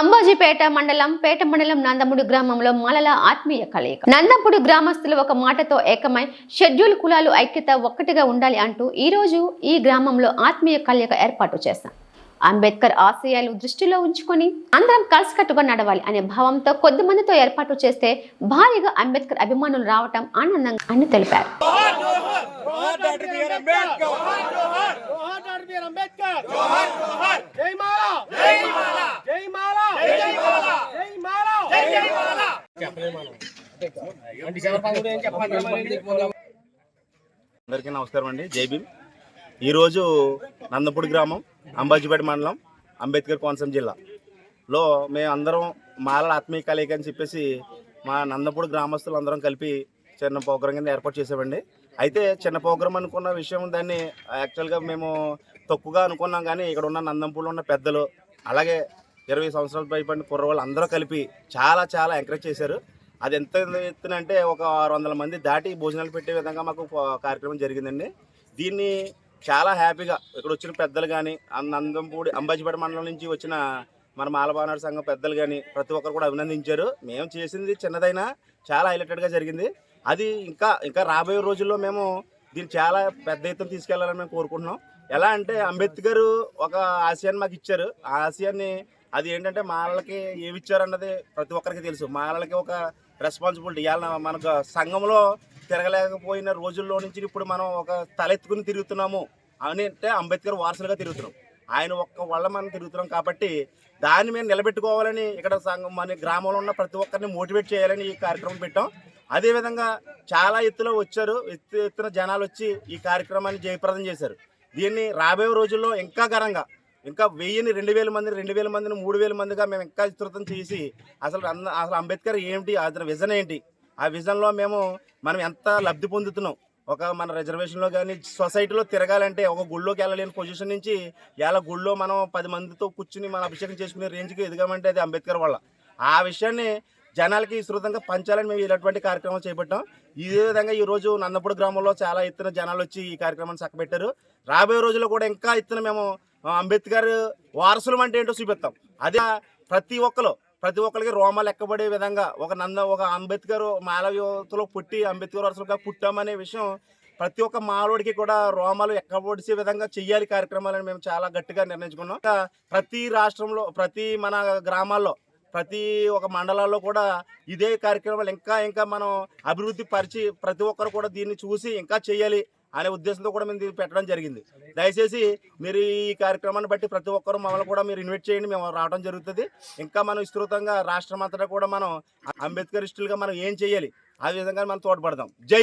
అంబాజీపేట మండలం పేట మండలం నందముడు గ్రామంలో మాలల ఆత్మీయ కలయిక. నందముడు గ్రామస్తులు ఒక మాటతో ఏకమై షెడ్యూల్ కులాలు ఐక్యత ఒక్కటిగా ఉండాలి అంటూ ఈరోజు ఈ గ్రామంలో ఆత్మీయ కలయిక ఏర్పాటు చేశాం. అంబేద్కర్ ఆశయాలు దృష్టిలో ఉంచుకొని అందరం కలిసికట్టుగా నడవాలి అనే భావంతో కొద్ది మందితో ఏర్పాటు చేస్తే భారీగా అంబేద్కర్ అభిమానులు రావటం ఆనందంగా అని తెలిపారు. అంబేద్కర్ అందరికీ నమస్కారం అండి. జైభీమ్ ఈరోజు నందపూడి గ్రామం అంబాజీపేట మండలం అంబేద్కర్ కోనసీమ జిల్లాలో మేము అందరం మాలల ఆత్మీయ కలయిక అని చెప్పేసి మా నందపూడి గ్రామస్తులు అందరం కలిపి చిన్న ప్రోగ్రాం కింద ఏర్పాటు చేసామండి. అయితే చిన్న ప్రోగ్రాం అనుకున్న విషయం దాన్ని యాక్చువల్గా మేము తక్కువగా అనుకున్నాం కానీ ఇక్కడ ఉన్న నందంపూడిలో ఉన్న పెద్దలు అలాగే ఇరవై సంవత్సరాల పైపడిన కుర్రవాళ్ళు అందరూ కలిపి చాలా చాలా ఎంకరేజ్ చేశారు. అది ఎంత ఎత్తున అంటే ఒక ఆరు వందల మంది దాటి భోజనాలు పెట్టే విధంగా మాకు కార్యక్రమం జరిగిందండి. దీన్ని చాలా హ్యాపీగా ఇక్కడ వచ్చిన పెద్దలు కానీ నందంపూడి అంబాజీపేట మండలం నుంచి వచ్చిన మన మాలబానాడు సంఘం పెద్దలు కానీ ప్రతి ఒక్కరు కూడా అభినందించారు. మేము చేసింది చిన్నదైనా చాలా హైలైటెడ్గా జరిగింది. అది ఇంకా ఇంకా రాబోయే రోజుల్లో మేము దీన్ని చాలా పెద్ద ఎత్తున తీసుకెళ్ళాలని మేము కోరుకుంటున్నాం. ఎలా అంటే అంబేద్కర్ ఒక ఆశయాన్ని మాకు ఇచ్చారు. ఆ ఆశయాన్ని అది ఏంటంటే మాలలకి ఏమి ఇచ్చారన్నది ప్రతి ఒక్కరికి తెలుసు. మాలలకి ఒక రెస్పాన్సిబిలిటీ ఇవాళ మనకు సంఘంలో తిరగలేకపోయిన రోజుల్లో నుంచి ఇప్పుడు మనం ఒక తలెత్తుకుని తిరుగుతున్నాము అని అంటే అంబేద్కర్ వారసులుగా తిరుగుతున్నాం. ఆయన ఒక్క వల్ల మనం తిరుగుతున్నాం కాబట్టి దాన్ని మేము నిలబెట్టుకోవాలని ఇక్కడ సంఘం మన గ్రామంలో ఉన్న ప్రతి ఒక్కరిని మోటివేట్ చేయాలని ఈ కార్యక్రమం పెట్టాం. అదేవిధంగా చాలా ఎత్తులో వచ్చారు. ఎత్తు ఎత్తున జనాలు వచ్చి ఈ కార్యక్రమాన్ని జయప్రదం చేశారు. దీన్ని రాబోయే రోజుల్లో ఇంకా ఘనంగా ఇంకా వెయ్యిని రెండు వేల మందిని రెండు వేల మందిని మూడు వేల మందిగా మేము ఇంకా విస్తృతం చేసి అసలు అన్న- అసలు అంబేద్కర్ ఏంటి అతని విజన్ ఏంటి? ఆ విజన్లో మేము మనం ఎంత లబ్ధి పొందుతున్నాం? ఒక మన రిజర్వేషన్లో కానీ సొసైటీలో తిరగాలంటే ఒక గుళ్ళోకి వెళ్ళలేని పొజిషన్ నుంచి ఇలా గుళ్ళో మనం పది మందితో కూర్చుని మనం అభిషేకం చేసుకునే రేంజ్కి ఎదిగామంటే అది అంబేద్కర్ వల్ల ఆ విషయాన్ని జనాలకి విస్తృతంగా పంచాలని మేము ఇలాంటి కార్యక్రమం చేపట్టాం. ఇదే విధంగా ఈ రోజు నందపూడి గ్రామంలో చాలా ఎత్తున జనాలు వచ్చి ఈ కార్యక్రమాన్ని చక్కబెట్టారు. రాబోయే రోజుల్లో కూడా ఇంకా ఎత్తున మేము అంబేద్కర్ వారసులం అంటే ఏంటో చూపిస్తాం. అదే ప్రతి ఒక్కరు ప్రతి ఒక్కరికి రోమాలు ఎక్కబడే విధంగా ఒక నంద ఒక అంబేద్కర్ మాల పుట్టి అంబేద్కర్ వారసులుగా పుట్టామనే విషయం ప్రతి ఒక్క మాలోడికి కూడా రోమాలు ఎక్కబడిసే విధంగా చెయ్యాలి కార్యక్రమాలని మేము చాలా గట్టిగా నిర్ణయించుకున్నాం. ఇంకా ప్రతి రాష్ట్రంలో ప్రతి మన గ్రామాల్లో ప్రతి ఒక్క మండలాల్లో కూడా ఇదే కార్యక్రమాలు ఇంకా ఇంకా మనం అభివృద్ధి పరిచి ప్రతి ఒక్కరు కూడా దీన్ని చూసి ఇంకా చేయాలి అనే ఉద్దేశంతో కూడా మేము పెట్టడం జరిగింది. దయచేసి మీరు ఈ కార్యక్రమాన్ని బట్టి ప్రతి ఒక్కరూ మమ్మల్ని కూడా మీరు ఇన్వైట్ చేయండి మేము రావడం జరుగుతుంది. ఇంకా మనం విస్తృతంగా రాష్ట్రం అంతటా కూడా మనం అంబేద్కరిస్టులుగా మనం ఏం చేయాలి? ఆ విధంగా మనం తోడ్పడదాం జై